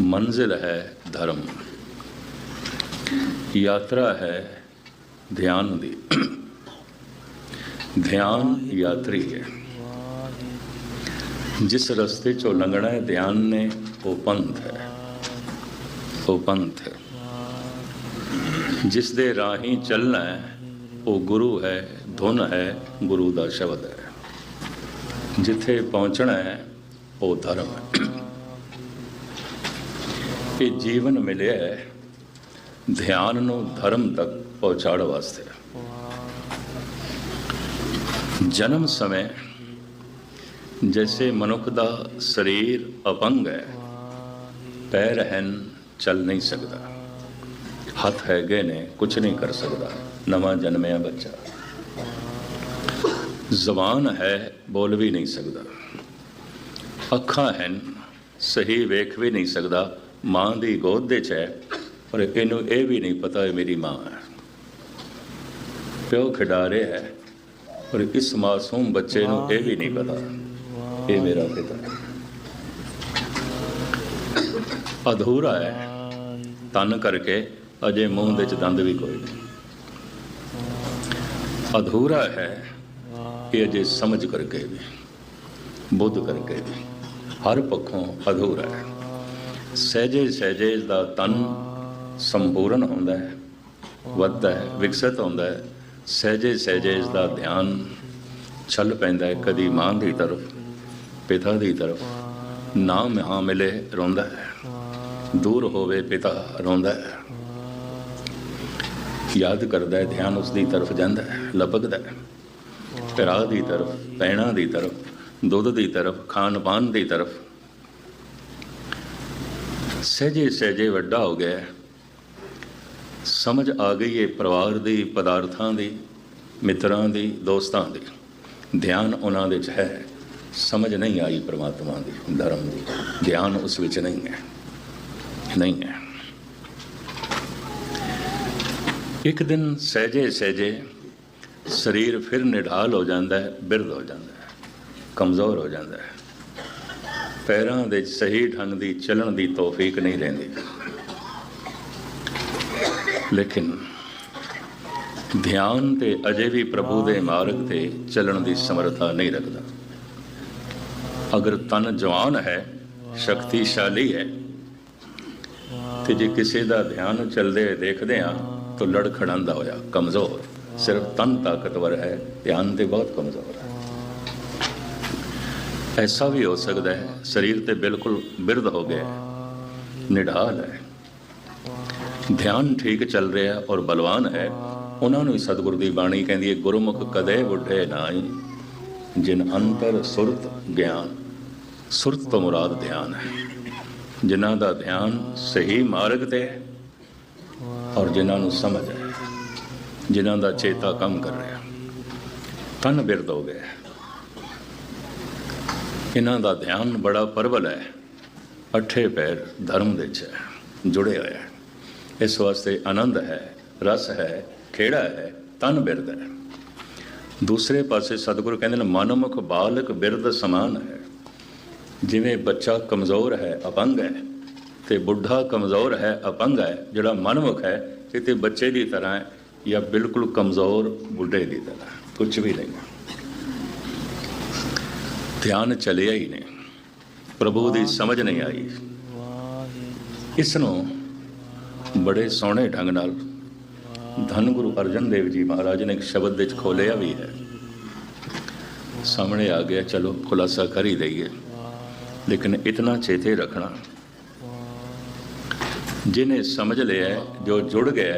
ਮੰਜ਼ਿਲ ਹੈ ਧਰਮ। ਯਾਤਰਾ ਹੈ ਧਿਆਨ ਦੀ। ਧਿਆਨ ਯਾਤਰੀ ਹੈ। ਜਿਸ ਰਸਤੇ ਚੋਂ ਲੰਘਣਾ ਹੈ, ਧਿਆਨ ਨੇ ਉਹ ਪੰਥ ਹੈ। ਉਹ ਪੰਥ ਹੈ। ਜਿਸ ਦੇ ਰਾਹੀਂ ਚੱਲਣਾ ਹੈ, ਉਹ ਗੁਰੂ ਹੈ, ਧੁਨ ਹੈ, ਗੁਰੂ ਦਾ ਸ਼ਬਦ ਹੈ। ਜਿੱਥੇ ਪਹੁੰਚਣਾ ਹੈ, ਉਹ ਧਰਮ ਹੈ। ਇਹ ਜੀਵਨ ਮਿਲਿਆ ਹੈ, ਧਿਆਨ ਨੂੰ ਧਰਮ ਤੱਕ ਪਹੁੰਚਾਉਣ ਵਾਸਤੇ। ਜਨਮ ਸਮੇਂ ਜੈਸੇ ਮਨੁੱਖ ਦਾ ਸਰੀਰ ਅਪੰਗ ਹੈ ਪੈਰ ਹਨ ਚੱਲ ਨਹੀਂ ਸਕਦਾ। ਹੱਥ ਹੈਗੇ ਨੇ ਕੁਝ ਨਹੀਂ ਕਰ ਸਕਦਾ। ਨਵਾਂ ਜਨਮਿਆ ਬੱਚਾ। ਜ਼ਬਾਨ ਹੈ, ਬੋਲ ਵੀ ਨਹੀਂ ਸਕਦਾ। ਅੱਖਾਂ ਹਨ, ਸਹੀ ਵੇਖ ਵੀ ਨਹੀਂ ਸਕਦਾ। ਮਾਂ ਦੀ ਗੋਦ ਦੇ ਚ ਹੈ ਪਰ ਇਹਨੂੰ ਇਹ ਵੀ ਨਹੀਂ ਪਤਾ ਇਹ ਮੇਰੀ ਮਾਂ ਹੈ। ਪਿਓ ਖਿਡਾ ਰਿਹਾ ਹੈ ਪਰ ਇਸ ਮਾਸੂਮ ਬੱਚੇ ਨੂੰ ਇਹ ਵੀ ਨਹੀਂ ਪਤਾ ਇਹ ਮੇਰਾ ਪਿਤਾ ਅਧੂਰਾ ਹੈ। ਤਨ ਕਰਕੇ ਅਜੇ ਮੂੰਹ ਦੇ ਚ ਦੰਦ ਵੀ ਕੋਈ ਨਹੀਂ। ਅਧੂਰਾ ਹੈ ਇਹ ਅਜੇ ਸਮਝ ਕਰਕੇ ਵੀ ਬੁੱਧ ਕਰਕੇ ਵੀ ਹਰ ਪੱਖੋਂ ਅਧੂਰਾ ਹੈ। ਸਹਿਜੇ ਸਹਿਜੇ ਦਾ ਤਨ ਸੰਪੂਰਨ ਹੁੰਦਾ ਹੈ, ਵੱਧਦਾ ਹੈ, ਵਿਕਸਿਤ ਹੁੰਦਾ ਹੈ, ਸਹਿਜੇ ਸਹਿਜੇ ਇਸ ਦਾ ਧਿਆਨ ਛਲ ਪੈਂਦਾ ਹੈ, ਕਦੀ ਮਾਂ ਦੀ ਤਰਫ, ਪਿਤਾ ਦੀ ਤਰਫ, ਨਾਮ ਮਾਂ ਮਿਲੇ ਰੋਂਦਾ ਹੈ, ਦੂਰ ਹੋਵੇ ਪਿਤਾ ਰੋਂਦਾ ਹੈ। ਯਾਦ ਕਰਦਾ ਹੈ, ਧਿਆਨ ਉਸ ਦੀ ਤਰਫ ਜਾਂਦਾ ਹੈ, ਲਪਕਦਾ ਹੈ ਭਰਾ ਦੀ ਤਰਫ, ਪੈਣਾ ਦੀ ਤਰਫ, ਦੁੱਧ ਦੀ ਤਰਫ ਖਾਣ ਪਾਨ ਦੀ ਤਰਫ ਸਹਿਜੇ ਸਹਿਜੇ ਵੱਡਾ ਹੋ ਗਿਆ ਸਮਝ ਆ ਗਈ ਹੈ ਪਰਿਵਾਰ ਦੀ, ਪਦਾਰਥਾਂ ਦੀ, ਮਿੱਤਰਾਂ ਦੀ, ਦੋਸਤਾਂ ਦੀ। ਧਿਆਨ ਉਹਨਾਂ ਦੇ ਵਿੱਚ ਹੈ। ਸਮਝ ਨਹੀਂ ਆਈ ਪ੍ਰਮਾਤਮਾ ਦੀ, ਧਰਮ ਦੀ। ਗਿਆਨ ਉਸ ਵਿੱਚ ਨਹੀਂ ਹੈ। ਨਹੀਂ ਹੈ। ਇੱਕ ਦਿਨ ਸਹਿਜੇ ਸਹਿਜੇ ਸਰੀਰ ਫਿਰ ਨਿਢਾਲ ਹੋ ਜਾਂਦਾ ਹੈ, ਬਿਰਧ ਹੋ ਜਾਂਦਾ ਹੈ, ਕਮਜ਼ੋਰ ਹੋ ਜਾਂਦਾ ਹੈ। ਪੈਰਾਂ ਦੇ ਸਹੀ ਢੰਗ ਦੀ ਚੱਲਣ ਦੀ ਤੌਫੀਕ ਨਹੀਂ ਰਹਿੰਦੀ ਲੇਕਿਨ ਧਿਆਨ ਤੇ ਅਜੇ ਵੀ ਪ੍ਰਭੂ ਦੇ ਮਾਰਗ ਤੇ ਚੱਲਣ ਦੀ ਸਮਰੱਥਾ ਨਹੀਂ ਰੱਖਦਾ। ਅਗਰ ਤਨ ਜਵਾਨ ਹੈ, ਸ਼ਕਤੀਸ਼ਾਲੀ ਹੈ, ਤੇ ਜੇ ਕਿਸੇ ਦਾ ਧਿਆਨ ਚੱਲਦੇ ਦੇਖਦੇ ਆ ਤਾਂ ਲੜਖੜਾਂਦਾ ਹੋਇਆ, ਕਮਜ਼ੋਰ, ਸਿਰਫ ਤਨ ਤਾਕਤਵਰ ਹੈ, ਧਿਆਨ ਤੇ ਬਹੁਤ ਕਮਜ਼ੋਰ। ਐਸਾ ਵੀ ਹੋ ਸਕਦਾ ਹੈ। ਸਰੀਰ ਤੇ ਬਿਲਕੁਲ ਬਿਰਧ ਹੋ ਗਿਆ ਹੈ। ਨਿਢਾਲ ਹੈ। ਧਿਆਨ ਠੀਕ ਚੱਲ ਰਿਹਾ ਔਰ ਬਲਵਾਨ ਹੈ। ਉਹਨਾਂ ਨੂੰ ਹੀ ਸਤਿਗੁਰੂ ਦੀ ਬਾਣੀ ਕਹਿੰਦੀ ਹੈ, ਗੁਰਮੁਖ ਕਦੇ ਬੁੱਢੇ ਨਾਈ ਜਿਨ ਅੰਤਰ ਸੁਰਤ ਗਿਆਨ, ਸੁਰਤ ਤੋਂ ਮੁਰਾਦ ਧਿਆਨ ਹੈ। ਜਿਨ੍ਹਾਂ ਦਾ ਧਿਆਨ ਸਹੀ ਮਾਰਗ ਤੇ ਹੈ ਔਰ ਜਿਨ੍ਹਾਂ ਨੂੰ ਸਮਝ ਹੈ, ਜਿਨ੍ਹਾਂ ਦਾ ਚੇਤਾ ਕੰਮ ਕਰ ਰਿਹਾ ਤਨ ਬਿਰਦ ਹੋ ਗਿਆ ਇਹਨਾਂ ਦਾ ਧਿਆਨ ਬੜਾ ਪਰਵਲ ਹੈ ਅਠੇ ਪੈਰ ਧਰਮ ਦੇ ਚ ਹੈ, ਜੁੜਿਆ ਹੋਇਆ ਹੈ। ਇਸ ਵਾਸਤੇ ਆਨੰਦ ਹੈ ਰਸ ਹੈ ਖੇੜਾ ਹੈ ਤਨ ਬਿਰਧ ਹੈ। ਦੂਸਰੇ ਪਾਸੇ ਸਤਿਗੁਰੂ ਕਹਿੰਦੇ ਨੇ ਮਨਮੁਖ ਬਾਲਕ ਬਿਰਧ ਸਮਾਨ ਹੈ। ਜਿਵੇਂ ਬੱਚਾ ਕਮਜ਼ੋਰ ਹੈ ਅਪੰਗ ਹੈ ਤੇ ਬੁੱਢਾ ਕਮਜ਼ੋਰ ਹੈ ਅਪੰਗ ਹੈ ਜਿਹੜਾ ਮਨਮੁਖ ਹੈ ਕਿਤੇ ਬੱਚੇ ਦੀ ਤਰ੍ਹਾਂ ਹੈ ਜਾਂ ਬਿਲਕੁਲ ਕਮਜ਼ੋਰ ਬੁੱਢੇ ਦੀ ਤਰ੍ਹਾਂ ਕੁਝ ਵੀ ਨਹੀਂ। ਧਿਆਨ ਚਲਿਆ ਹੀ ਨਹੀਂ। ਪ੍ਰਭੂ ਦੀ ਸਮਝ ਨਹੀਂ ਆਈ। ਇਸ ਨੂੰ ਬੜੇ ਸੋਹਣੇ ਢੰਗ ਨਾਲ ਧੰਨ ਗੁਰੂ ਅਰਜਨ ਦੇਵ ਜੀ ਮਹਾਰਾਜ ਨੇ ਇੱਕ ਸ਼ਬਦ ਵਿੱਚ ਖੋਲਿਆ ਵੀ ਹੈ। ਸਾਹਮਣੇ ਆ ਗਿਆ, ਚਲੋ ਖੁਲਾਸਾ ਕਰ ਹੀ ਦਈਏ। ਲੇਕਿਨ ਇਤਨਾ ਚੇਤੇ ਰੱਖਣਾ, ਜਿਹਨੇ ਸਮਝ ਲਿਆ, ਜੋ ਜੁੜ ਗਿਆ,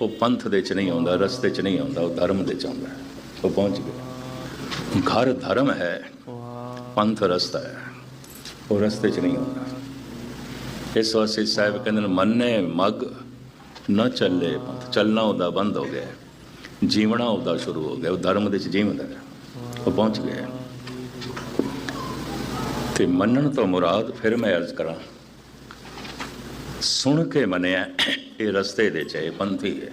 ਉਹ ਪੰਥ ਦੇ ਚ ਨਹੀਂ ਆਉਂਦਾ, ਰਸਤੇ ਚ ਨਹੀਂ ਆਉਂਦਾ, ਉਹ ਧਰਮ ਦੇ ਚ ਆਉਂਦਾ। ਉਹ ਪਹੁੰਚ ਗਿਆ। ਘਰ ਧਰਮ ਹੈ। ਪੰਥ ਰਸਤਾ ਹੈ। ਉਹ ਰਸਤੇ ਚ ਨਹੀਂ ਹੁੰਦਾ। ਇਸ ਵਾਸਤੇ ਸਾਹਿਬ ਕਹਿੰਦੇ ਨੇ ਮੰਨੇ ਮਗ ਨਾ ਚੱਲੇ ਪੰਥ। ਚੱਲਣਾ ਉਹਦਾ ਬੰਦ ਹੋ ਗਿਆ। ਜੀਵਣਾ ਉਹਦਾ ਸ਼ੁਰੂ ਹੋ ਗਿਆ। ਉਹ ਧਰਮ ਦੇ ਚ ਜੀਵਦਾ ਹੈ। ਉਹ ਪਹੁੰਚ ਗਿਆ ਤੇ ਮੰਨਣ ਤੋਂ ਮੁਰਾਦ ਫਿਰ ਮੈਂ ਅਰਜ਼ ਕਰਾਂ ਸੁਣ ਕੇ ਮੰਨਿਆ ਇਹ ਰਸਤੇ ਦੇ ਚ ਹੈ, ਇਹ ਪੰਥੀ ਹੈ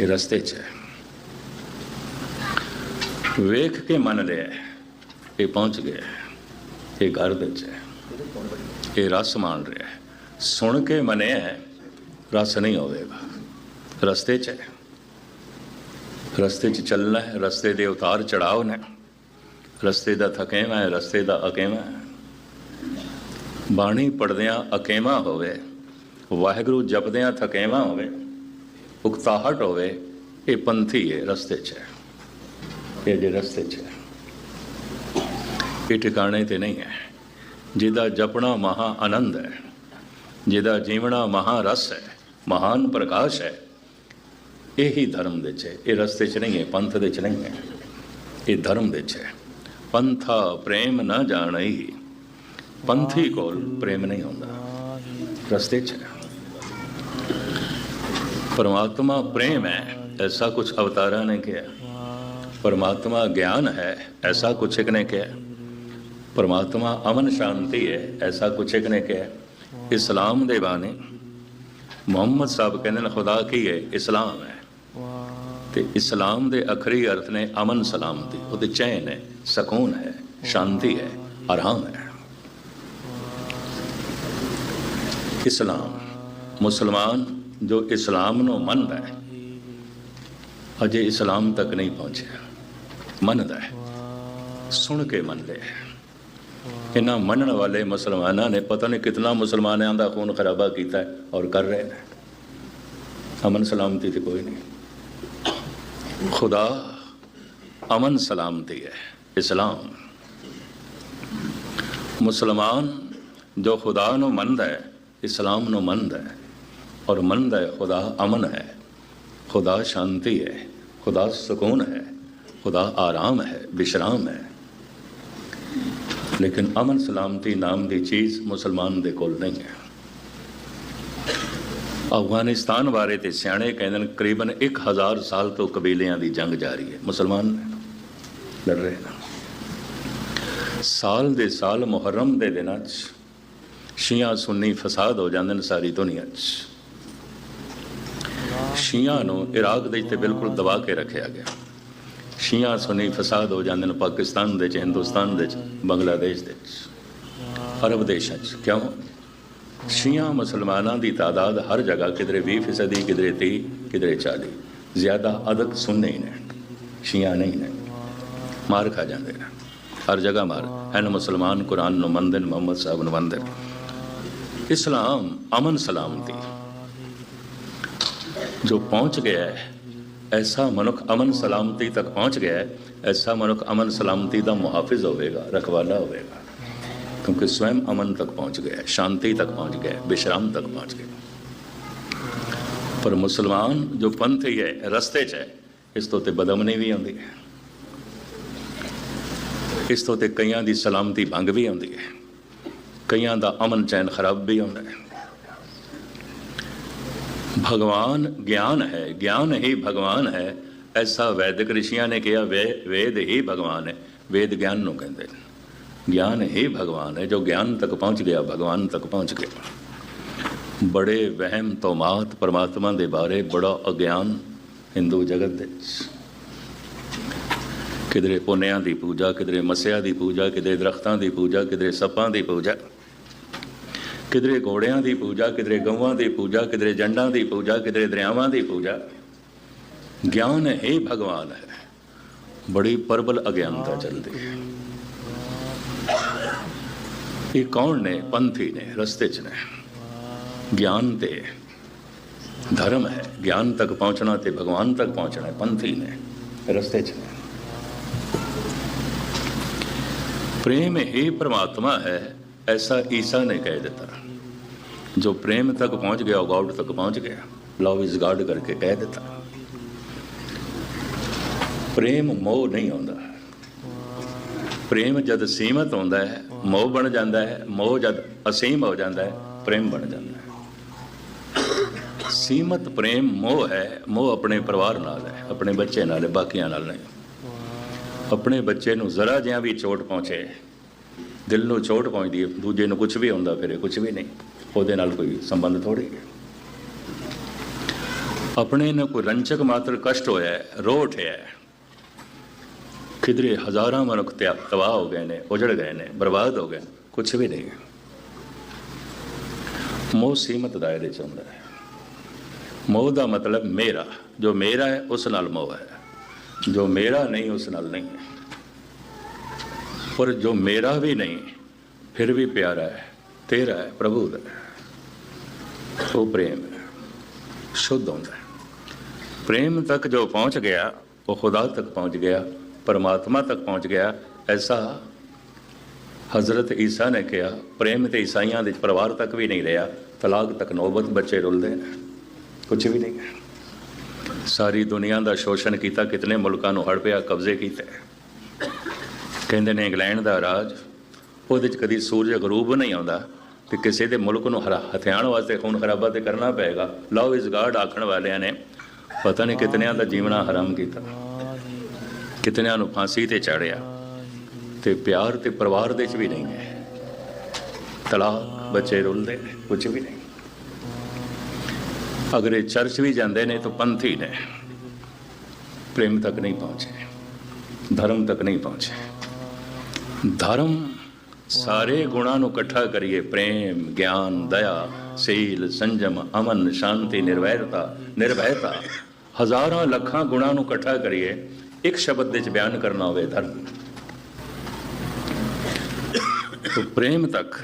ਇਹ ਰਸਤੇ ਚ ਹੈ। ਵੇਖ ਕੇ ਮੰਨ ਲਿਆ ਇਹ ਪਹੁੰਚ ਗਿਆ ਇਹ ਘਰ ਵਿੱਚ ਹੈ। ਇਹ ਰਸ ਮਾਣ ਰਿਹਾ ਹੈ। ਸੁਣ ਕੇ ਮੰਨਿਆ ਰਸ ਨਹੀਂ ਹੋਵੇਗਾ। ਰਸਤੇ 'ਚ ਹੈ। ਰਸਤੇ 'ਚ ਚੱਲਣਾ ਹੈ। ਰਸਤੇ ਦੇ ਉਤਾਰ ਚੜਾਓ ਨੇ। ਰਸਤੇ ਦਾ ਥਕੇਵਾਂ ਹੈ, ਰਸਤੇ ਦਾ ਅਕੇਵਾਂ ਹੈ। ਬਾਣੀ ਪੜਦਿਆਂ ਅਕੇਵਾਂ ਹੋਵੇ, ਵਾਹਿਗੁਰੂ ਜਪਦਿਆਂ ਥਕੇਵਾਂ ਹੋਵੇ, ਉਕਤਾਹਟ ਹੋਵੇ, ਇਹ ਪੰਥੀ ਹੈ ਰਸਤੇ 'ਚ ਹੈ। ਇਹ ਜੇ ਰਸਤੇ 'ਚ ਹੈ। ਇਹ ਟਿਕਾਣੇ ਤੇ ਨਹੀਂ ਹੈ ਜਿਹਦਾ ਜਪਣਾ ਮਹਾ ਆਨੰਦ ਹੈ ਜਿਹਦਾ ਜੀਵਣਾ ਮਹਾ ਰਸ ਹੈ ਮਹਾਨ ਪ੍ਰਕਾਸ਼ ਹੈ ਇਹੀ ਧਰਮ ਦੇ 'ਚ ਇਹ ਰਸਤੇ 'ਚ ਨਹੀਂ ਹੈ ਪੰਥ ਦੇ 'ਚ ਨਹੀਂ ਹੈ ਇਹ ਧਰਮ ਦੇ 'ਚ ਹੈ ਪੰਥਾ ਪ੍ਰੇਮ ਨਾ ਜਾਣਈ ਪੰਥੀ ਕੋਲ ਪ੍ਰੇਮ ਨਹੀਂ ਹੁੰਦਾ ਰਸਤੇ 'ਚ ਹੈ ਪਰਮਾਤਮਾ ਪ੍ਰੇਮ ਹੈ ਐਸਾ ਕੁਝ ਅਵਤਾਰਾਂ ਨੇ ਕਿਹਾ ਪਰਮਾਤਮਾ ਗਿਆਨ ਹੈ ਐਸਾ ਕੁਛ ਇੱਕ ਨੇ ਕਿਹਾ ਪਰਮਾਤਮਾ ਅਮਨ ਸ਼ਾਂਤੀ ਹੈ ਐਸਾ ਕੁਛ ਇੱਕ ਨੇ ਕਿਹਾ। ਇਸਲਾਮ ਦੇ ਬਾਣੇ ਮੁਹੰਮਦ ਸਾਹਿਬ ਕਹਿੰਦੇ ਨੇ ਖੁਦਾ ਕੀ ਹੈ? ਇਸਲਾਮ ਹੈ। ਤੇ ਇਸਲਾਮ ਦੇ ਅਖਰੀ ਅਰਥ ਨੇ ਅਮਨ ਸਲਾਮਤੀ। ਉਹਦੇ ਚੈਨ ਹੈ ਸਕੂਨ ਹੈ ਸ਼ਾਂਤੀ ਹੈ ਆਰਾਮ ਹੈ। ਇਸਲਾਮ ਮੁਸਲਮਾਨ ਜੋ ਇਸਲਾਮ ਨੂੰ ਮੰਨਦਾ ਹੈ ਅਜੇ ਇਸਲਾਮ ਤੱਕ ਨਹੀਂ ਪਹੁੰਚਿਆ। ਮੰਨਦਾ ਹੈ ਸੁਣ ਕੇ ਮੰਨਦੇ ਹੈ। ਇਹਨਾਂ ਮੰਨਣ ਵਾਲੇ ਮੁਸਲਮਾਨਾਂ ਨੇ ਪਤਾ ਨਹੀਂ ਕਿਤਨਾ ਮੁਸਲਮਾਨਾਂ ਦਾ ਖੂਨ ਖਰਾਬਾ ਕੀਤਾ ਹੈ ਔਰ ਕਰ ਰਹੇ ਨੇ ਅਮਨ ਸਲਾਮਤੀ ਤੇ ਕੋਈ ਨਹੀਂ ਖੁਦਾ ਅਮਨ ਸਲਾਮਤੀ ਹੈ ਇਸਲਾਮ ਮੁਸਲਮਾਨ ਜੋ ਖੁਦਾ ਨੂੰ ਮੰਨਦਾ ਹੈ ਇਸਲਾਮ ਨੂੰ ਮੰਨਦਾ ਹੈ ਔਰ ਮੰਨਦਾ ਹੈ ਖੁਦਾ ਅਮਨ ਹੈ ਖੁਦਾ ਸ਼ਾਂਤੀ ਹੈ ਖੁਦਾ ਸਕੂਨ ਹੈ ਖੁਦਾ ਆਰਾਮ ਹੈ ਵਿਸ਼ਰਾਮ ਹੈ ਲੇਕਿਨ ਅਮਨ ਸਲਾਮਤੀ ਨਾਮ ਦੀ ਚੀਜ਼ ਮੁਸਲਮਾਨ ਦੇ ਕੋਲ ਨਹੀਂ ਹੈ। ਅਫਗਾਨਿਸਤਾਨ ਬਾਰੇ ਤੇ ਸਿਆਣੇ ਕਹਿੰਦੇ ਨੇ, ਕਰੀਬਨ 1000 ਸਾਲ ਤੋਂ ਕਬੀਲਿਆਂ ਦੀ ਜੰਗ ਜਾਰੀ ਹੈ। ਮੁਸਲਮਾਨ ਲੜ ਰਹੇ ਨੇ। ਸਾਲ ਦੇ ਸਾਲ ਮੁਹਰਮ ਦੇ ਦਿਨਾਂ 'ਚ ਸ਼ੀਆ ਸੁੰਨੀ ਫਸਾਦ ਹੋ ਜਾਂਦੇ ਨੇ ਸਾਰੀ ਦੁਨੀਆ 'ਚ। ਸ਼ੀਆ ਨੂੰ ਇਰਾਕ ਦੇ ਤੇ ਬਿਲਕੁਲ ਦਬਾ ਕੇ ਰੱਖਿਆ ਗਿਆ। ਸ਼ੀਆ ਸੁਨੀ ਫਸਾਦ ਹੋ ਜਾਂਦੇ ਨੇ ਪਾਕਿਸਤਾਨ ਦੇ ਚ, ਹਿੰਦੁਸਤਾਨ ਦੇ ਚ, ਬੰਗਲਾਦੇਸ਼ ਦੇ ਚ, ਅਰਬ ਦੇਸ਼ਾਂ ਚ। ਕਿਉਂ? ਸ਼ੀਆ ਮੁਸਲਮਾਨਾਂ ਦੀ ਤਾਦਾਦ ਹਰ ਜਗ੍ਹਾ ਕਿਧਰੇ 20 ਫੀਸਦੀ, ਕਿਧਰੇ 30 ਕਿਧਰੇ 40 ਜ਼ਿਆਦਾ ਅਦਕ ਸੁਨਨੇ ਹੀ ਨੇ ਸ਼ੀਆ ਨਹੀਂ ਨੇ ਮਾਰ ਖਾ ਜਾਂਦੇ ਨੇ ਹਰ ਜਗ੍ਹਾ ਮਾਰ। ਹਨ ਮੁਸਲਮਾਨ ਕੁਰਾਨ ਨੂੰ ਮੰਨਦੇ ਨੇ, ਮੁਹੰਮਦ ਸਾਹਿਬ ਨੂੰ ਮੰਨਦੇ ਇਸਲਾਮ ਅਮਨ ਸਲਾਮਤੀ। ਜੋ ਪਹੁੰਚ ਗਿਆ ਹੈ ਐਸਾ ਮਨੁੱਖ ਅਮਨ ਸਲਾਮਤੀ ਤੱਕ ਪਹੁੰਚ ਗਿਆ ਹੈ, ਐਸਾ ਮਨੁੱਖ ਅਮਨ ਸਲਾਮਤੀ ਦਾ ਮੁਹਾਫਿਜ਼ ਹੋਵੇਗਾ, ਰਖਵਾਲਾ ਹੋਵੇਗਾ। ਕਿਉਂਕਿ ਸਵੈਮ ਅਮਨ ਤੱਕ ਪਹੁੰਚ ਗਿਆ ਹੈ, ਸ਼ਾਂਤੀ ਤੱਕ ਪਹੁੰਚ ਗਿਆ ਹੈ, ਵਿਸ਼ਰਾਮ ਤੱਕ ਪਹੁੰਚ ਗਿਆ ਪਰ ਮੁਸਲਮਾਨ ਜੋ ਪੰਥ ਹੀ ਹੈ ਰਸਤੇ 'ਚ ਹੈ, ਇਸ ਤੋਂ ਤੇ ਬਦਮਨੀ ਵੀ ਆਉਂਦੀ ਹੈ। ਇਸ ਤੋਂ ਤੇ ਕਈਆਂ ਦੀ ਸਲਾਮਤੀ ਭੰਗ ਵੀ ਆਉਂਦੀ ਹੈ। ਕਈਆਂ ਦਾ ਅਮਨ ਚੈਨ ਖਰਾਬ ਵੀ ਹੁੰਦਾ ਹੈ। ਭਗਵਾਨ ਗਿਆਨ ਹੈ, ਗਿਆਨ ਹੀ ਭਗਵਾਨ ਹੈ। ਐਸਾ ਵੈਦਿਕ ਰਿਸ਼ੀਆਂ ਨੇ ਕਿਹਾ, ਵੇ, ਵੇਦ ਹੀ ਭਗਵਾਨ ਹੈ। ਵੇਦ ਗਿਆਨ ਨੂੰ ਕਹਿੰਦੇ ਨੇ। ਗਿਆਨ ਹੀ ਭਗਵਾਨ ਹੈ, ਜੋ ਗਿਆਨ ਤੱਕ ਪਹੁੰਚ ਗਿਆ, ਭਗਵਾਨ ਤੱਕ ਪਹੁੰਚ ਗਿਆ। ਬੜੇ ਵਹਿਮ ਤੋਮਾਤ ਪਰਮਾਤਮਾ ਦੇ ਬਾਰੇ ਬੜਾ ਅਗਿਆਨ ਹਿੰਦੂ ਜਗਤ ਦੇ ਕਿਧਰੇ ਪੁੰਨਿਆਂ ਦੀ ਪੂਜਾ, ਕਿਧਰੇ ਮਸਿਆ ਦੀ ਪੂਜਾ, ਕਿਧਰੇ ਦਰਖਤਾਂ ਦੀ ਪੂਜਾ, ਕਿਧਰੇ ਸੱਪਾਂ ਦੀ ਪੂਜਾ। ਕਿਧਰੇ ਘੋੜਿਆਂ ਦੀ ਪੂਜਾ, ਕਿਧਰੇ ਗਊਆਂ ਦੀ ਪੂਜਾ, ਕਿਧਰੇ ਜੰਡਾਂ ਦੀ ਪੂਜਾ, ਕਿਧਰੇ ਦਰਿਆਵਾਂ ਦੀ ਪੂਜਾ। ਗਿਆਨ ਹੈ ਭਗਵਾਨ ਹੈ। ਬੜੀ ਪਰਬਲ ਅਗਿਆਨਤਾ ਚੱਲਦੀ ਹੈ। ਇਹ ਕੌਣ ਨੇ? ਪੰਥੀ ਨੇ, ਰਸਤੇ 'ਚ ਨੇ। ਗਿਆਨ ਤੇ ਧਰਮ ਹੈ। ਗਿਆਨ ਤੱਕ ਪਹੁੰਚਣਾ ਤੇ ਭਗਵਾਨ ਤੱਕ ਪਹੁੰਚਣਾ ਹੈ। ਪੰਥੀ ਨੇ, ਰਸਤੇ 'ਚ ਨੇ। ਪ੍ਰੇਮ ਹੀ ਪ੍ਰਮਾਤਮਾ ਹੈ, ਐਸਾ ਈਸਾ ਨੇ ਕਹਿ ਦਿੱਤਾ। ਜੋ ਪ੍ਰੇਮ ਤੱਕ ਪਹੁੰਚ ਗਿਆ, ਉਹ ਗॉड ਤੱਕ ਪਹੁੰਚ ਗਿਆ। ਲਵ ਇਜ਼ ਗॉड ਕਰਕੇ ਕਹਿ ਦਿੱਤਾ। ਪ੍ਰੇਮ ਮੋਹ ਨਹੀਂ ਆਉਂਦਾ। ਪ੍ਰੇਮ ਜਦ ਸੀਮਤ ਹੁੰਦਾ ਹੈ, ਮੋਹ ਬਣ ਜਾਂਦਾ ਹੈ, ਮੋਹ ਜਦ ਅਸੀਮ ਹੋ ਜਾਂਦਾ ਹੈ, ਪ੍ਰੇਮ ਬਣ ਜਾਂਦਾ ਹੈ। ਸੀਮਤ ਪ੍ਰੇਮ ਮੋਹ ਹੈ, ਮੋਹ ਆਪਣੇ ਪਰਿਵਾਰ ਨਾਲ ਹੈ, ਆਪਣੇ ਬੱਚੇ ਨਾਲ ਹੈ, ਬਾਕੀਆਂ ਨਾਲ ਨਹੀਂ। ਆਪਣੇ ਬੱਚੇ ਨੂੰ ਜ਼ਰਾ ਜਿਹਾ ਵੀ ਚੋਟ ਪਹੁੰਚੇ, ਦਿਲ ਨੂੰ ਚੋਟ ਪਹੁੰਚਦੀ ਹੈ, ਦੂਜੇ ਨੂੰ ਕੁਝ ਵੀ ਹੁੰਦਾ ਫਿਰ ਕੁਝ ਵੀ ਨਹੀਂ। ਉਹਦੇ ਨਾਲ ਕੋਈ ਸੰਬੰਧ ਥੋੜੀ ਹੈ ਆਪਣੇ ਨੂੰ ਕੋਈ ਰੰਚਕ ਮਾਤਰ ਕਸ਼ਟ ਹੋਇਆ ਹੈ, ਰੋ ਉਠਿਆ ਹੈ। ਕਿਧਰੇ ਹਜ਼ਾਰਾਂ ਮਨੁੱਖ ਤੇ ਤਬਾਹ ਹੋ ਗਏ ਨੇ ਉਜੜ ਗਏ ਨੇ ਬਰਬਾਦ ਹੋ ਗਏ ਕੁਝ ਵੀ ਨਹੀਂ ਮੋਹ ਸੀਮਤ ਦਾਇਰੇ ਚ ਹੁੰਦਾ ਹੈ। ਮੋਹ ਦਾ ਮਤਲਬ ਮੇਰਾ ਜੋ ਮੇਰਾ ਹੈ ਉਸ ਨਾਲ ਮੋਹ ਹੈ। ਜੋ ਮੇਰਾ ਨਹੀਂ ਉਸ ਨਾਲ ਨਹੀਂ ਹੈ। ਪਰ ਜੋ ਮੇਰਾ ਵੀ ਨਹੀਂ ਫਿਰ ਵੀ ਪਿਆਰਾ ਹੈ। ਤੇਰਾ ਹੈ, ਪ੍ਰਭੂ ਦਾ ਉਹ ਪ੍ਰੇਮ ਹੈ, ਸ਼ੁੱਧ ਹੁੰਦਾ ਹੈ। ਪ੍ਰੇਮ ਤੱਕ ਜੋ ਪਹੁੰਚ ਗਿਆ, ਉਹ ਖੁਦਾ ਤੱਕ ਪਹੁੰਚ ਗਿਆ, ਪਰਮਾਤਮਾ ਤੱਕ ਪਹੁੰਚ ਗਿਆ, ਐਸਾ ਹਜ਼ਰਤ ਈਸਾ ਨੇ ਕਿਹਾ, ਪ੍ਰੇਮ ਤੇ ਈਸਾਈਆਂ ਦੇ ਪਰਿਵਾਰ ਤੱਕ ਵੀ ਨਹੀਂ ਰਿਹਾ, ਤਲਾਕ ਤੱਕ ਨੌਬਤ ਬੱਚੇ ਰੁਲਦੇ ਨੇ ਕੁਝ ਵੀ ਨਹੀਂ ਸਾਰੀ ਦੁਨੀਆ ਦਾ ਸ਼ੋਸ਼ਣ ਕੀਤਾ, ਕਿਤਨੇ ਮੁਲਕਾਂ ਨੂੰ ਹੜਪਿਆ ਕਬਜ਼ੇ ਕੀਤੇ। ਕਹਿੰਦੇ ਨੇ ਇੰਗਲੈਂਡ ਦਾ ਰਾਜ ਉਹਦੇ ਚ ਕਦੀ ਸੂਰਜ ਗਰੂਬ ਨਹੀਂ ਆਉਂਦਾ, ਤੇ ਕਿਸੇ ਦੇ ਮੁਲਕ ਨੂੰ ਹਰਾ ਹਥਿਆਣ ਵਾਸਤੇ ਖੂਨ ਖਰਾਬਾ ਤੇ ਕਰਨਾ ਪਏਗਾ। ਲਵ ਇਜ਼ ਗਾਡ ਆਖਣ ਵਾਲਿਆਂ ਨੇ, ਪਤਾ ਨਹੀਂ ਕਿਤਨਿਆਂ ਦਾ ਜੀਵਨਾ ਹਰਾਮ ਕੀਤਾ। ਕਿਤਨਿਆਂ ਨੂੰ ਫਾਂਸੀ ਤੇ ਚਾੜਿਆ। ਤੇ ਪਿਆਰ ਤੇ ਪਰਿਵਾਰ ਦੇ ਚ ਵੀ ਨਹੀਂ ਹੈ। ਤਲਾਕ ਬੱਚੇ ਰੁਲਦੇ ਨੇ, ਕੁਝ ਵੀ ਨਹੀਂ। ਅਗਰ ਇਹ ਚਰਚ ਵੀ ਜਾਂਦੇ ਨੇ ਤਾਂ ਪੰਥੀ ਨੇ। ਪ੍ਰੇਮ ਤੱਕ ਨਹੀਂ ਪਹੁੰਚੇ। ਧਰਮ ਤੱਕ ਨਹੀਂ ਪਹੁੰਚੇ। ਧਰਮ ਸਾਰੇ ਗੁਣਾਂ ਨੂੰ ਇਕੱਠਾ ਕਰੀਏ, ਪ੍ਰੇਮ, ਗਿਆਨ, ਦਇਆ, ਸੇਲ, ਸੰਜਮ, ਅਮਨ, ਸ਼ਾਂਤੀ, ਨਿਰਵੈਰਤਾ ਨਿਰਭੈਤਾ ਹਜ਼ਾਰਾਂ ਲੱਖਾਂ ਗੁਣਾਂ ਨੂੰ ਇਕੱਠਾ ਕਰੀਏ, ਇੱਕ ਸ਼ਬਦ ਦੇ ਵਿੱਚ ਬਿਆਨ ਕਰਨਾ ਹੋਵੇ ਧਰਮ। ਤੋਂ ਪ੍ਰੇਮ ਤੱਕ,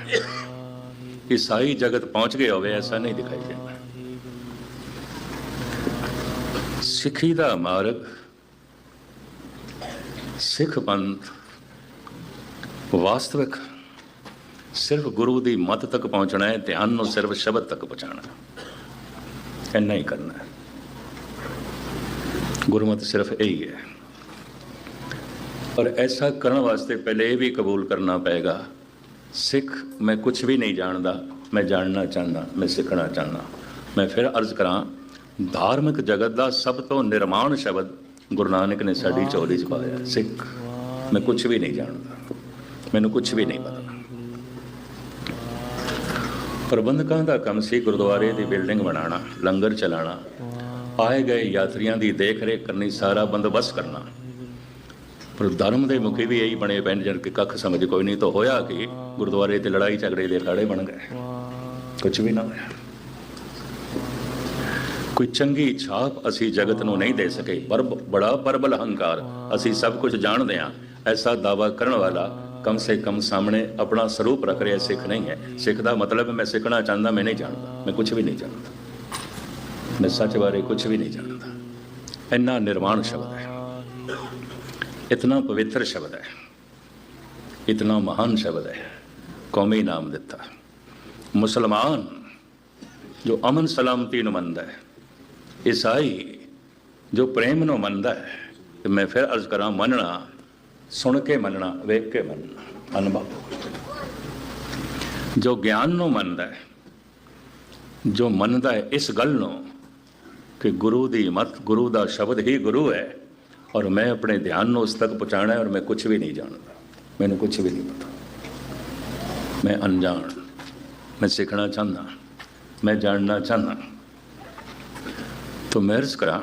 ਈਸਾਈ ਜਗਤ ਪਹੁੰਚ ਗਿਆ ਹੋਵੇ, ਐਸਾ ਨਹੀਂ ਦਿਖਾਈ ਦਿੰਦਾ ਸਿੱਖੀ ਦਾ ਮਾਰਗ, ਸਿੱਖ ਪੰਥ, ਵਾਸਤਵਿਕ ਸਿਰਫ ਗੁਰੂ ਦੀ ਮੱਤ ਤੱਕ ਪਹੁੰਚਣਾ ਹੈ ਧਿਆਨ ਨੂੰ ਸਿਰਫ ਸ਼ਬਦ ਤੱਕ ਪਹੁੰਚਾਉਣਾ ਇੰਨਾ ਹੀ ਕਰਨਾ ਹੈ। ਗੁਰਮਤਿ ਸਿਰਫ ਇਹੀ ਹੈ। ਪਰ ਐਸਾ ਕਰਨ ਵਾਸਤੇ ਪਹਿਲੇ ਇਹ ਵੀ ਕਬੂਲ ਕਰਨਾ ਪਏਗਾ, ਸਿੱਖ ਮੈਂ ਕੁਝ ਵੀ ਨਹੀਂ ਜਾਣਦਾ, ਮੈਂ ਜਾਣਨਾ ਚਾਹੁੰਦਾ, ਮੈਂ ਸਿੱਖਣਾ ਚਾਹੁੰਦਾ। ਮੈਂ ਫਿਰ ਅਰਜ਼ ਕਰਾਂ, ਧਾਰਮਿਕ ਜਗਤ ਦਾ ਸਭ ਤੋਂ ਨਿਰਮਾਣ ਸ਼ਬਦ ਗੁਰੂ ਨਾਨਕ ਨੇ ਸਾਡੀ ਚੋਲੀ 'ਚ ਪਾਇਆ, ਸਿੱਖ। ਮੈਂ ਕੁਝ ਵੀ ਨਹੀਂ ਜਾਣਦਾ। ਮੈਨੂੰ ਕੁਝ ਵੀ ਨਹੀਂ ਪਤਾ। ਪ੍ਰਬੰਧਕਾਂ ਦਾ ਕੰਮ ਸੀ ਗੁਰਦੁਆਰੇ ਦੀ ਬਿਲਡਿੰਗ ਬਣਾਉਣਾ, ਲੰਗਰ ਚਲਾਉਣਾ, ਆਏ ਗਏ ਯਾਤਰੀਆਂ ਦੀ ਦੇਖ ਕਰਨੀ, ਸਾਰਾ ਬੰਦੋਬਸਤ ਕਰਨਾ। ਪਰ ਧਰਮ ਦੇ ਮੁਖੀ ਵੀ ਇਹੀ ਬਣੇ ਪੈਣ ਜਨ ਕਿ ਕੱਖ ਸਮਝ ਕੋਈ ਨਹੀਂ, ਤਾਂ ਹੋਇਆ ਕਿ, ਗੁਰਦੁਆਰੇ ਤੇ ਲੜਾਈ ਝਗੜੇ ਦੇ ਅਖਾੜੇ ਬਣ ਗਏ। ਕੁਝ ਵੀ ਨਾ ਹੋਇਆ। ਕੋਈ ਚੰਗੀ ਛਾਪ ਅਸੀਂ ਜਗਤ ਨੂੰ ਨਹੀਂ ਦੇ ਸਕੇ, ਪਰ ਬੜਾ ਪਰਬਲ ਹੰਕਾਰ ਅਸੀਂ ਸਭ ਕੁਝ ਜਾਣਦੇ ਹਾਂ, ਐਸਾ ਦਾਵਾ ਕਰਨ ਵਾਲਾ ਕਮ ਸੇ ਕਮ ਸਾਹਮਣੇ ਆਪਣਾ ਸਰੂਪ ਰੱਖ ਰਿਹਾ, ਸਿੱਖ ਨਹੀਂ ਹੈ। ਸਿੱਖ ਦਾ ਮਤਲਬ ਮੈਂ ਸਿੱਖਣਾ ਚਾਹੁੰਦਾ, ਮੈਂ ਨਹੀਂ ਜਾਣਦਾ। ਮੈਂ ਕੁਝ ਵੀ ਨਹੀਂ ਜਾਣਦਾ। ਮੈਂ ਸੱਚ ਬਾਰੇ ਕੁਝ ਵੀ ਨਹੀਂ ਜਾਣਦਾ। ਇੰਨਾ ਨਿਰਵਾਣ ਸ਼ਬਦ ਹੈ। ਇਤਨਾ ਪਵਿੱਤਰ ਸ਼ਬਦ ਹੈ। ਇਤਨਾ ਮਹਾਨ ਸ਼ਬਦ ਹੈ। ਕੌਮੀ ਨਾਮ ਦਿੱਤਾ। ਮੁਸਲਮਾਨ, ਜੋ ਅਮਨ ਸਲਾਮਤੀ ਨੂੰ ਮੰਨਦਾ ਹੈ, ਈਸਾਈ ਜੋ ਪ੍ਰੇਮ ਨੂੰ ਮੰਨਦਾ ਹੈ ਮੈਂ ਫਿਰ ਅਰਜ਼ ਕਰਾਂ, ਮੰਨਣਾ ਸੁਣ ਕੇ ਮੰਨਣਾ, ਵੇਖ ਕੇ ਮੰਨਣਾ, ਅਨੁਭਵ। ਜੋ ਗਿਆਨ ਨੂੰ ਮੰਨਦਾ ਹੈ, ਜੋ ਮੰਨਦਾ ਹੈ ਇਸ ਗੱਲ ਨੂੰ ਕਿ ਗੁਰੂ ਦੀ ਮਤ, ਗੁਰੂ ਦਾ ਸ਼ਬਦ ਹੀ ਗੁਰੂ ਹੈ ਔਰ ਮੈਂ ਆਪਣੇ ਧਿਆਨ ਨੂੰ ਉਸ ਤੱਕ ਪਹੁੰਚਾਣਾ ਹੈ ਔਰ ਮੈਂ ਕੁਝ ਵੀ ਨਹੀਂ ਜਾਣਦਾ। ਮੈਨੂੰ ਕੁਝ ਵੀ ਨਹੀਂ ਪਤਾ। ਮੈਂ ਅਣਜਾਣ। ਮੈਂ ਸਿੱਖਣਾ ਚਾਹੁੰਦਾ। ਮੈਂ ਜਾਣਨਾ ਚਾਹੁੰਦਾ। ਤਾਂ ਮੈਂ ਅਰਜ਼ ਕਰਾਂ,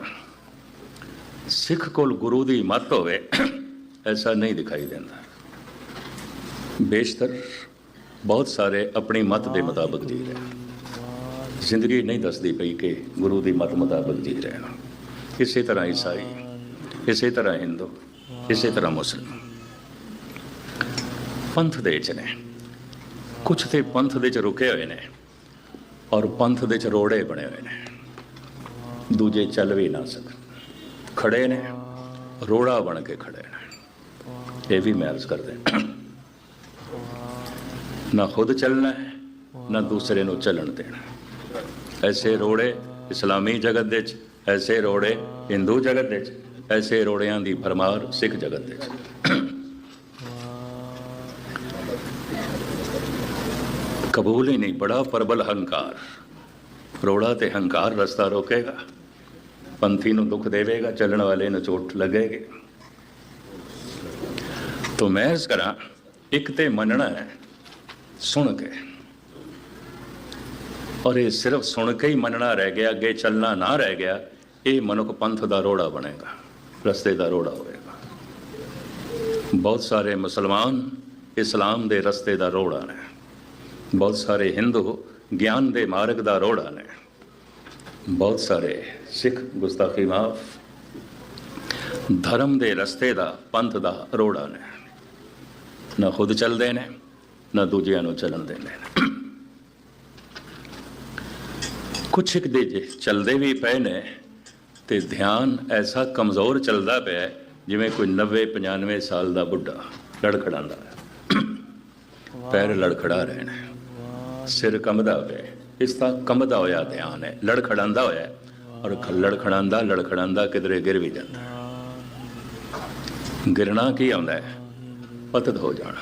ਸਿੱਖ ਕੋਲ ਗੁਰੂ ਦੀ ਮਤ ਹੋਵੇ ਐਸਾ ਨਹੀਂ ਦਿਖਾਈ ਦਿੰਦਾ। ਬੇਸ਼ਤਰ ਬਹੁਤ ਸਾਰੇ ਆਪਣੀ ਮਤ ਦੇ ਮੁਤਾਬਕ ਜੀ ਰਹੇ ਜ਼ਿੰਦਗੀ ਨਹੀਂ ਦੱਸਦੀ ਪਈ ਕਿ ਗੁਰੂ ਦੀ ਮਤ ਮੁਤਾਬਕ ਜੀ ਰਹੇ ਇਸੇ ਤਰ੍ਹਾਂ ਈਸਾਈ, ਇਸੇ ਤਰ੍ਹਾਂ ਹਿੰਦੂ, ਇਸੇ ਤਰ੍ਹਾਂ ਮੁਸਲਮਾਨ। ਪੰਥ ਦੇ ਚ ਨੇ। ਕੁਝ ਤੇ ਪੰਥ ਦੇ ਚ ਰੁਕੇ ਹੋਏ ਨੇ ਔਰ ਪੰਥ ਦੇ ਚ ਰੋੜੇ ਬਣੇ ਹੋਏ ਨੇ। ਦੂਜੇ ਚੱਲ ਵੀ ਨਾ ਸਕਣ। ਖੜੇ ਨੇ, ਰੋੜਾ ਬਣ ਕੇ ਖੜੇ ਨੇ। ਇਹ ਵੀ ਮੈਂ ਅਰਜ਼ ਕਰਦੇ ਨਾ ਖੁਦ ਚੱਲਣਾ ਹੈ, ਨਾ ਦੂਸਰੇ ਨੂੰ ਚੱਲਣ ਦੇਣਾ ਐਸੇ ਰੋੜੇ ਇਸਲਾਮੀ ਜਗਤ ਦੇ ਚ ਐਸੇ ਰੋੜੇ ਹਿੰਦੂ ਜਗਤ ਦੇ ਚ ਐਸੇ ਰੋੜਿਆਂ ਦੀ ਭਰਮਾਰ ਸਿੱਖ ਜਗਤ ਦੇ ਚ ਕਬੂਲ ਹੀ ਨਹੀਂ, ਬੜਾ ਪਰਬਲ ਹੰਕਾਰ। ਰੋੜਾ ਤੇ ਹੰਕਾਰ ਰਸਤਾ ਰੋਕੇਗਾ। ਪੰਥੀ ਨੂੰ ਦੁੱਖ ਦੇਵੇਗਾ, ਚੱਲਣ ਵਾਲੇ ਨੂੰ ਚੋਟ ਲੱਗੇਗੀ। ਤੋ ਮੈਂ ਇਸ ਕਰਾਂ, ਇੱਕ ਤੇ ਮੰਨਣਾ ਹੈ, ਸੁਣ ਕੇ। ਔਰ ਇਹ ਸਿਰਫ ਸੁਣ ਕੇ ਹੀ ਮੰਨਣਾ ਰਹਿ ਗਿਆ, ਅੱਗੇ ਚੱਲਣਾ ਨਾ ਰਹਿ ਗਿਆ, ਇਹ ਮਨੁੱਖ ਪੰਥ ਦਾ ਰੋੜਾ ਬਣੇਗਾ, ਰਸਤੇ ਦਾ ਰੋੜਾ ਹੋਵੇਗਾ ਬਹੁਤ ਸਾਰੇ ਮੁਸਲਮਾਨ ਇਸਲਾਮ ਦੇ ਰਸਤੇ ਦਾ ਰੋੜਾ ਨੇ। ਬਹੁਤ ਸਾਰੇ ਹਿੰਦੂ ਗਿਆਨ ਦੇ ਮਾਰਗ ਦਾ ਰੋੜਾ ਨੇ। ਬਹੁਤ ਸਾਰੇ ਸਿੱਖ ਗੁਸਤਾਖੀ ਮਾਫ ਧਰਮ ਦੇ ਰਸਤੇ ਦਾ, ਪੰਥ ਦਾ ਰੋੜਾ ਨੇ। ਨਾ ਖੁਦ ਚੱਲਦੇ ਨੇ, ਨਾ ਦੂਜਿਆਂ ਨੂੰ ਚੱਲਣ ਦਿੰਦੇ ਨੇ। ਕੁਛ ਇੱਕ ਦੇ ਜੇ ਚੱਲਦੇ ਵੀ ਪਏ ਨੇ ਤੇ ਧਿਆਨ ਐਸਾ ਕਮਜ਼ੋਰ ਚੱਲਦਾ ਪਿਆ ਜਿਵੇਂ ਕੋਈ 90 95 ਸਾਲ ਦਾ ਬੁੱਢਾ ਲੜਖੜਾਉਂਦਾ ਹੈ। ਪੈਰ ਲੜਖੜਾ ਰਹੇ ਨੇ ਸਿਰ ਕੰਬਦਾ ਪਿਆ ਇਸ ਦਾ ਕੰਬਦਾ ਹੋਇਆ ਧਿਆਨ ਹੈ, ਲੜਖੜਾਉਂਦਾ ਹੋਇਆ ਔਰ ਖ- ਲੜਖੜਾਉਂਦਾ ਲੜਖੜਾਉਂਦਾ ਕਿਧਰੇ ਗਿਰ ਵੀ ਜਾਂਦਾ ਗਿਰਣਾ ਕੀ ਆਉਂਦਾ ਹੈ? ਪਤਤ ਹੋ ਜਾਣਾ।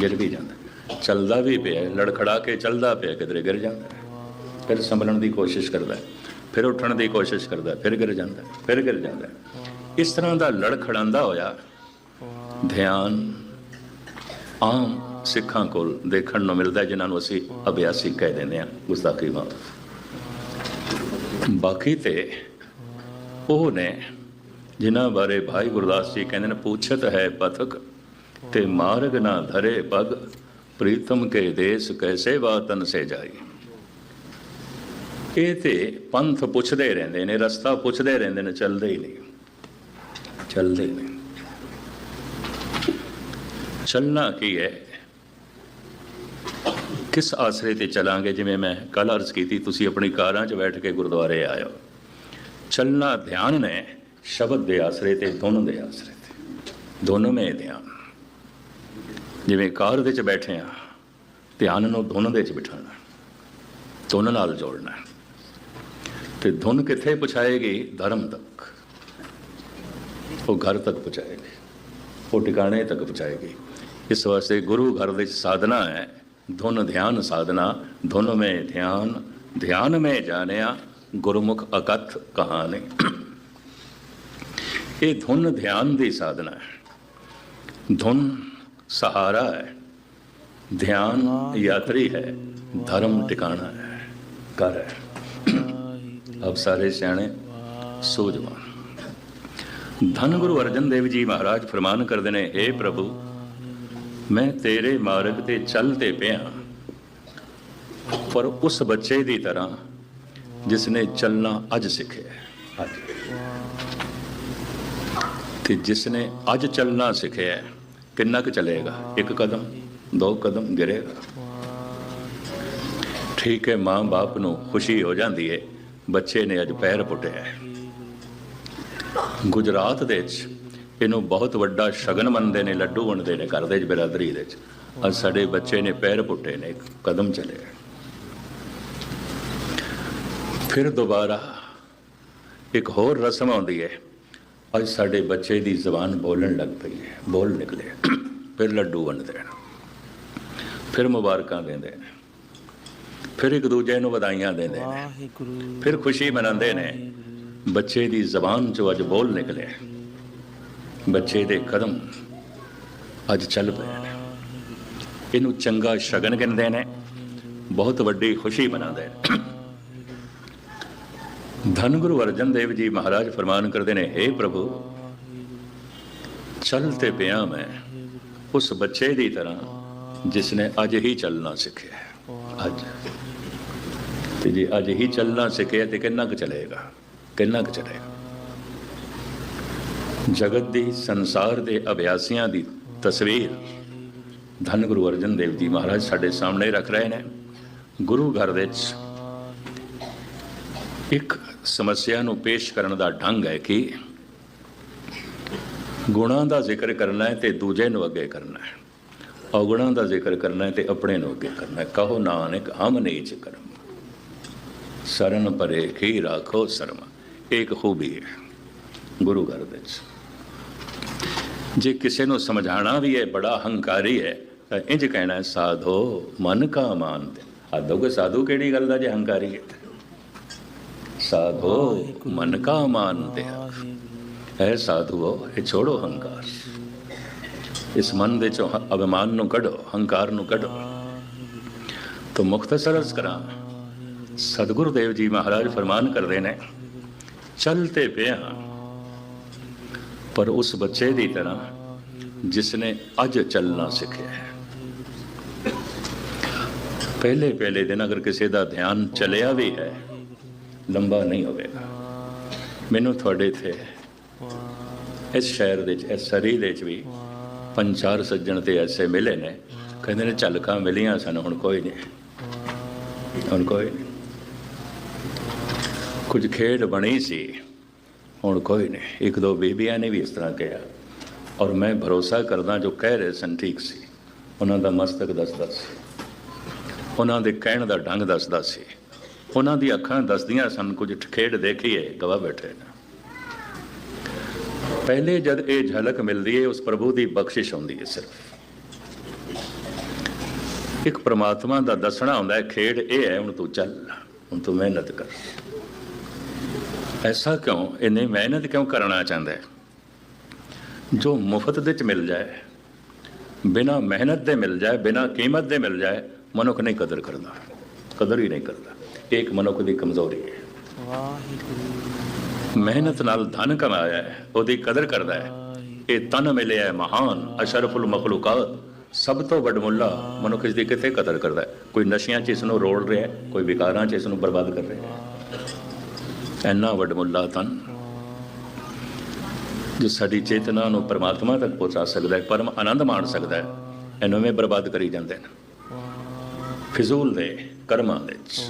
ਗਿਰ ਵੀ ਜਾਂਦਾ। ਚੱਲਦਾ ਵੀ ਪਿਆ ਲੜਖੜਾ ਕੇ ਚੱਲਦਾ ਪਿਆ ਕਿਧਰੇ ਗਿਰ ਜਾਂਦਾ। ਫਿਰ ਸੰਭਲਣ ਦੀ ਕੋਸ਼ਿਸ਼ ਕਰਦਾ ਫਿਰ ਉੱਠਣ ਦੀ ਕੋਸ਼ਿਸ਼ ਕਰਦਾ ਫਿਰ ਗਿਰ ਜਾਂਦਾ ਫਿਰ ਗਿਰ ਜਾਂਦਾ। ਇਸ ਤਰ੍ਹਾਂ ਦਾ ਲੜਖੜਾਉਂਦਾ ਹੋਇਆ। ਧਿਆਨ ਆਮ ਸਿੱਖਾਂ ਕੋਲ ਦੇਖਣ ਨੂੰ ਮਿਲਦਾ ਹੈ, ਜਿਨ੍ਹਾਂ ਨੂੰ ਅਸੀਂ ਅਭਿਆਸੀ ਕਹਿ ਦਿੰਦੇ ਹਾਂ ਗੁਸਤਾਖੀ ਮਾਫ ਬਾਕੀ ਤੇ ਉਹ ਨੇ ਜਿਨ੍ਹਾਂ ਬਾਰੇ ਭਾਈ ਗੁਰਦਾਸ ਜੀ ਕਹਿੰਦੇ ਨੇ, ਪੁੱਛਤ ਹੈ ਪਥਕ ਤੇ ਮਾਰਗ ਨਾ ਧਰੇ ਪਗ, ਪ੍ਰੀਤਮ ਕੇ ਦੇਸ ਕੈਸੇ ਬਾਤਨ ਸੇ ਜਾਈ? ਇਹ ਤੇ ਪੰਥ ਪੁੱਛਦੇ ਰਹਿੰਦੇ ਨੇ, ਰਸਤਾ ਪੁੱਛਦੇ ਰਹਿੰਦੇ ਨੇ, ਚੱਲਦੇ ਹੀ ਨਹੀਂ। ਚੱਲਦੇ ਨਹੀਂ। ਚੱਲਣਾ ਕੀ ਹੈ? ਕਿਸ ਆਸਰੇ ਤੇ ਚਲਾਂਗੇ? ਜਿਵੇਂ ਮੈਂ ਕੱਲ ਅਰਜ਼ ਕੀਤੀ, ਤੁਸੀਂ ਆਪਣੀ ਕਾਰਾਂ 'ਚ ਬੈਠ ਕੇ ਗੁਰਦੁਆਰੇ ਆਇਓ। ਚੱਲਣਾ ਧਿਆਨ ਨੇ ਸ਼ਬਦ ਦੇ ਆਸਰੇ ਤੇ ਧੁਨ ਦੇ ਆਸਰੇ ਤੇ। ਦੋਨੋਂ ਮੇ ਧਿਆਨ ਜਿਵੇਂ ਕਾਰ ਦੇ 'ਚ ਬੈਠੇ ਆ, ਧਿਆਨ ਨੂੰ ਧੁਨ ਦੇ 'ਚ ਬਿਠਾਉਣਾ, ਧੁਨ ਨਾਲ ਜੋੜਨਾ। ਤੇ ਧੁਨ ਕਿੱਥੇ ਪਹੁੰਚਾਏਗੀ ਧਰਮ ਤੱਕ। ਉਹ ਘਰ ਤੱਕ ਪਹੁੰਚਾਏਗੀ ਉਹ ਟਿਕਾਣੇ ਤੱਕ ਪਹੁੰਚਾਏਗੀ ਇਸ ਵਾਸਤੇ ਗੁਰੂ ਘਰ ਦੇ ਸਾਧਨਾ ਹੈ। ਧੁਨ ਧਿਆਨ ਸਾਧਨਾ, ਧੁਨ ਮੇ ਧਿਆਨ ਧਿਆਨ ਮੇ ਜਾਣਿਆ, ਗੁਰਮੁਖ ਅਕਥ ਕਹਾਣੀ। ਇਹ ਧੁਨ ਧਿਆਨ ਦੀ ਸਾਧਨਾ ਹੈ। ਧੁਨ ਸਹਾਰਾ ਹੈ। ਧਿਆਨ ਯਾਤਰੀ ਹੈ। ਧਰਮ ਟਿਕਾਣਾ ਹੈ। ਘਰ ਹੈ। ਆਪ ਸਾਰੇ ਸਿਆਣੇ ਸੂਝਵਾਨ। ਧੰਨ ਗੁਰੂ ਅਰਜਨ ਦੇਵ ਜੀ ਮਹਾਰਾਜ ਫਰਮਾਨ ਕਰਦੇ ਨੇ हे ਪ੍ਰਭੂ, ਮੈਂ ਤੇਰੇ ਮਾਰਗ ਤੇ ਚੱਲ ਤੇ ਪਿਆ ਪਰ ਉਸ ਬੱਚੇ ਦੀ ਤਰ੍ਹਾਂ ਜਿਸ ਨੇ ਚੱਲਣਾ ਅੱਜ ਸਿੱਖਿਆ ਹੈ। ਅੱਜ ਤੇ ਜਿਸ ਨੇ ਅੱਜ ਚੱਲਣਾ ਸਿੱਖਿਆ ਕਿੰਨਾ ਕੁ ਚੱਲੇਗਾ? ਇੱਕ ਕਦਮ, ਦੋ ਕਦਮ ਗਿਰੇਗਾ। ਠੀਕ ਹੈ ਮਾਂ ਬਾਪ ਨੂੰ ਖੁਸ਼ੀ ਹੋ ਜਾਂਦੀ ਹੈ, ਬੱਚੇ ਨੇ ਅੱਜ ਪੈਰ ਪੁੱਟਿਆ ਗੁਜਰਾਤ ਦੇ ਵਿੱਚ ਇਹਨੂੰ ਬਹੁਤ ਵੱਡਾ ਸ਼ਗਨ ਮੰਨਦੇ ਨੇ, ਲੱਡੂ ਵੰਡਦੇ ਨੇ ਘਰ ਦੇ ਵਿੱਚ, ਬਰਾਦਰੀ ਦੇ ਵਿੱਚ। ਅੱਜ ਸਾਡੇ ਬੱਚੇ ਨੇ ਪੈਰ ਪੁੱਟੇ ਨੇ ਕਦਮ ਚਲੇ ਫਿਰ ਦੁਬਾਰਾ ਇੱਕ ਹੋਰ ਰਸਮ ਆਉਂਦੀ ਹੈ ਅੱਜ ਸਾਡੇ ਬੱਚੇ ਦੀ ਜ਼ੁਬਾਨ ਬੋਲਣ ਲੱਗ ਪਈ ਹੈ ਬੋਲ ਨਿਕਲੇ ਫਿਰ ਲੱਡੂ ਵੰਡਦੇ ਨੇ ਫਿਰ ਮੁਬਾਰਕਾਂ ਦਿੰਦੇ ਨੇ ਫਿਰ ਇੱਕ ਦੂਜੇ ਨੂੰ ਵਧਾਈਆਂ ਦਿੰਦੇ ਨੇ ਵਾਹਿਗੁਰੂ। ਫਿਰ ਖੁਸ਼ੀ ਮਨਾਉਂਦੇ ਨੇ। ਬੱਚੇ ਦੀ ਜ਼ਬਾਨ ਚੋਂ ਅੱਜ ਬੋਲ ਨਿਕਲੇ ਬੱਚੇ ਦੇ ਕਦਮ ਅੱਜ ਚੱਲ ਪਏ ਨੇ ਇਹਨੂੰ ਚੰਗਾ ਸ਼ਗਨ ਕਹਿੰਦੇ ਨੇ। ਬਹੁਤ ਵੱਡੀ ਖੁਸ਼ੀ ਮਨਾਉਂਦੇ ਨੇ। ਧੰਨ ਗੁਰੂ ਅਰਜਨ ਦੇਵ ਜੀ ਮਹਾਰਾਜ ਫਰਮਾਨ ਕਰਦੇ ਨੇ हे ਪ੍ਰਭੂ, ਚੱਲ ਤੇ ਪਿਆ ਮੈਂ ਉਸ ਬੱਚੇ ਦੀ ਤਰ੍ਹਾਂ ਜਿਸ ਨੇ ਅੱਜ ਹੀ ਚੱਲਣਾ ਸਿੱਖਿਆ ਅੱਜ। ਤੇ ਜੇ ਅੱਜ ਹੀ ਚੱਲਣਾ ਸਿੱਖਿਆ ਤੇ ਕਿੰਨਾ ਕੁ ਚਲੇਗਾ? ਕਿੰਨਾ ਕੁ ਚਲੇਗਾ? ਜਗਤ ਦੀ, ਸੰਸਾਰ ਦੇ ਅਭਿਆਸੀਆਂ ਦੀ ਤਸਵੀਰ ਧੰਨ ਗੁਰੂ ਅਰਜਨ ਦੇਵ ਜੀ ਮਹਾਰਾਜ ਸਾਡੇ ਸਾਹਮਣੇ ਰੱਖ ਰਹੇ ਨੇ। ਗੁਰੂ ਘਰ ਵਿੱਚ ਇੱਕ ਸਮੱਸਿਆ ਨੂੰ ਪੇਸ਼ ਕਰਨ ਦਾ ਢੰਗ ਹੈ ਕਿ ਗੁਣਾਂ ਦਾ ਜ਼ਿਕਰ ਕਰਨਾ ਹੈ ਤੇ ਦੂਜੇ ਨੂੰ ਅੱਗੇ ਕਰਨਾ ਹੈ। ਔਗੁਣਾਂ ਦਾ ਜ਼ਿਕਰ ਕਰਨਾ ਹੈ ਤੇ ਆਪਣੇ ਨੂੰ ਅੱਗੇ ਕਰਨਾ ਹੈ। ਕਹੋ ਨਾਨਕ, ਹਮ ਨੀਚ ਕਰਮ। ਸਰਨ ਪਰੇ ਕੀ ਰਾਖੋ ਸ਼ਰਮ। ਇੱਕ ਖੂਬੀ ਹੈ ਗੁਰੂ ਘਰ ਵਿੱਚ। ਜੇ ਕਿਸੇ ਨੂੰ ਸਮਝਾਣਾ ਵੀ ਹੈ, ਬੜਾ ਹੰਕਾਰੀ ਹੈ, ਤਾਂ ਇੰਜ ਕਹਿਣਾ ਸਾਧੋ ਮਨ ਕਾ ਮਾਨ ਤੇ। ਆਦੋਗੇ ਸਾਧੂ ਕਿਹੜੀ ਗੱਲ ਦਾ ਜੇ ਹੰਕਾਰੀ ਹੈ? ਸਾਧੋ, ਮਨ ਕਾ ਮਾਨ ਤੇ ਹੈ ਸਾਧੂਓ ਇਹ ਛੋੜੋ ਹੰਕਾਰ। ਇਸ ਮਨ ਦੇ ਚੋਂ ਅਭਿਮਾਨ ਨੂੰ ਕੱਢੋ, ਹੰਕਾਰ ਨੂੰ ਕੱਢੋ। ਤਾਂ ਮੁਖਤਸਰ ਅਰਜ਼ ਕਰਾਂ। ਸਤਿਗੁਰੂ ਦੇਵ ਜੀ ਮਹਾਰਾਜ ਫਰਮਾਨ ਕਰਦੇ ਨੇ ਚੱਲ ਤੇ ਪਿਆ ਪਰ ਉਸ ਬੱਚੇ ਦੀ ਤਰ੍ਹਾਂ ਜਿਸ ਨੇ ਅੱਜ ਚੱਲਣਾ ਸਿੱਖਿਆ ਹੈ। ਪਹਿਲੇ ਪਹਿਲੇ ਦਿਨ ਅਗਰ ਕਿਸੇ ਦਾ ਧਿਆਨ ਚਲਿਆ ਵੀ ਹੈ ਲੰਬਾ ਨਹੀਂ ਹੋਵੇਗਾ ਮੈਨੂੰ ਤੁਹਾਡੇ ਇੱਥੇ, ਇਸ ਸ਼ਹਿਰ ਦੇ ਵਿੱਚ, ਇਸ ਸਰੀ ਦੇ ਵਿੱਚ ਵੀ ਪੰਜ ਚਾਰ ਸੱਜਣ ਤੇ ਐਸੇ ਮਿਲੇ ਨੇ। ਕਹਿੰਦੇ ਨੇ, ਝਲਕਾਂ ਮਿਲੀਆਂ ਸਨ, ਹੁਣ ਕੋਈ ਨਹੀਂ। ਹੁਣ ਕੋਈ ਨਹੀਂ। ਕੁਝ ਖੇਡ ਬਣੀ ਸੀ, ਹੁਣ ਕੋਈ ਨਹੀਂ। ਇੱਕ ਦੋ ਬੀਬੀਆਂ ਨੇ ਵੀ ਇਸ ਤਰ੍ਹਾਂ ਕਿਹਾ। ਔਰ ਮੈਂ ਭਰੋਸਾ ਕਰਦਾ ਜੋ ਕਹਿ ਰਹੇ ਸਨ, ਠੀਕ ਸੀ। ਉਹਨਾਂ ਦਾ ਮਸਤਕ ਦੱਸਦਾ ਸੀ। ਉਹਨਾਂ ਦੇ ਕਹਿਣ ਦਾ ਢੰਗ ਦੱਸਦਾ ਸੀ। ਉਹਨਾਂ ਦੀ ਅੱਖਾਂ ਦੱਸਦੀਆਂ ਸਨ, ਕੁਝ ਖੇਡ ਦੇਖੀਏ ਗਵਾ ਬੈਠੇ ਨੇ। ਪਹਿਲੇ ਜਦ ਇਹ ਝਲਕ ਮਿਲਦੀ ਹੈ ਉਸ ਪ੍ਰਭੂ ਦੀ ਬਖਸ਼ਿਸ਼ ਹੁੰਦੀ ਹੈ ਸਿਰਫ। ਇੱਕ ਪ੍ਰਮਾਤਮਾ ਦਾ ਦੱਸਣਾ ਹੁੰਦਾ ਹੈ ਖੇਡ ਇਹ ਹੈ, ਹੁਣ ਤੂੰ ਚੱਲ, ਹੁਣ ਤੂੰ ਮਿਹਨਤ ਕਰ। ਐਸਾ ਕਿਉਂ? ਇਹਨੇ ਮਿਹਨਤ ਕਿਉਂ ਕਰਨਾ ਚਾਹੁੰਦਾ ਹੈ ਜੋ ਮੁਫਤ ਦੇ ਚ ਮਿਲ ਜਾਏ, ਬਿਨਾ ਮਿਹਨਤ ਦੇ ਮਿਲ ਜਾਏ, ਬਿਨਾ ਕੀਮਤ ਦੇ ਮਿਲ ਜਾਏ, ਮਨੁੱਖ ਨਹੀਂ ਕਦਰ ਕਰਦਾ, ਕਦਰ ਹੀ ਨਹੀਂ ਕਰਦਾ। ਇੱਕ ਮਨੁੱਖ ਦੀ ਕਮਜ਼ੋਰੀ ਹੈ। ਵਾਹਿਗੁਰੂ। ਮਿਹਨਤ ਨਾਲ ਧਨ ਕਮਾਇਆ ਹੈ ਉਹਦੀ ਕਦਰ ਕਰਦਾ ਹੈ। ਇਹ ਤਨ ਮਿਲਿਆ ਹੈ ਮਹਾਨ ਅਸ਼ਰਫੁਲ ਮਖਲੂਕਾਤ। ਸਭ ਤੋਂ ਵੱਡਮੁੱਲਾ ਮਨੁੱਖ ਇਸ ਦੀ ਕਿੱਥੇ ਕਦਰ ਕਰਦਾ ਹੈ? ਕੋਈ ਨਸ਼ਿਆਂ 'ਚ ਇਸ ਨੂੰ ਰੋਲ ਰਿਹਾ ਹੈ ਕੋਈ ਵਿਕਾਰਾਂ 'ਚ ਇਸ ਨੂੰ ਬਰਬਾਦ ਕਰ ਰਿਹਾ ਹੈ। ਇੰਨਾ ਵੱਡਮੁੱਲਾ ਤਨ ਜੋ ਸਾਡੀ ਚੇਤਨਾ ਨੂੰ ਪਰਮਾਤਮਾ ਤੱਕ ਪਹੁੰਚਾ ਸਕਦਾ ਹੈ ਪਰਮ ਆਨੰਦ ਮਾਣ ਸਕਦਾ ਹੈ ਇਹਨੂੰ ਮੈਂ ਬਰਬਾਦ ਕਰੀ ਜਾਂਦੇ ਨੇ ਫਿਜ਼ੂਲ ਦੇ ਕਰਮਾਂ ਦੇ ਵਿੱਚ।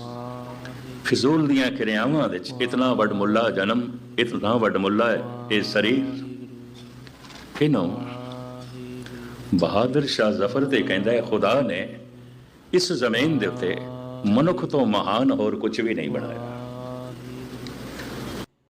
ਫਿਜ਼ੂਲ ਦੀਆਂ ਕਿਰਿਆਵਾਂ ਵਿੱਚ ਇਤਨਾ ਵੱਡ ਵੱਡਮੁੱਲਾ ਜਨਮ, ਇਤਨਾ ਵੱਡਮੁੱਲਾ ਹੈ, ਇਹ ਸਰੀਰ। ਕਿਨੋਂ ਬਹਾਦਰ ਸ਼ਾਹ ਜ਼ਫਰ ਤੇ ਕਹਿੰਦਾ ਹੈ, ਖੁਦਾ ਨੇ ਇਸ ਜ਼ਮੀਨ ਦੇ ਉੱਤੇ ਮਨੁੱਖ ਤੋਂ ਮਹਾਨ ਹੋਰ ਕੁਝ ਵੀ ਨਹੀਂ ਬਣਾਇਆ।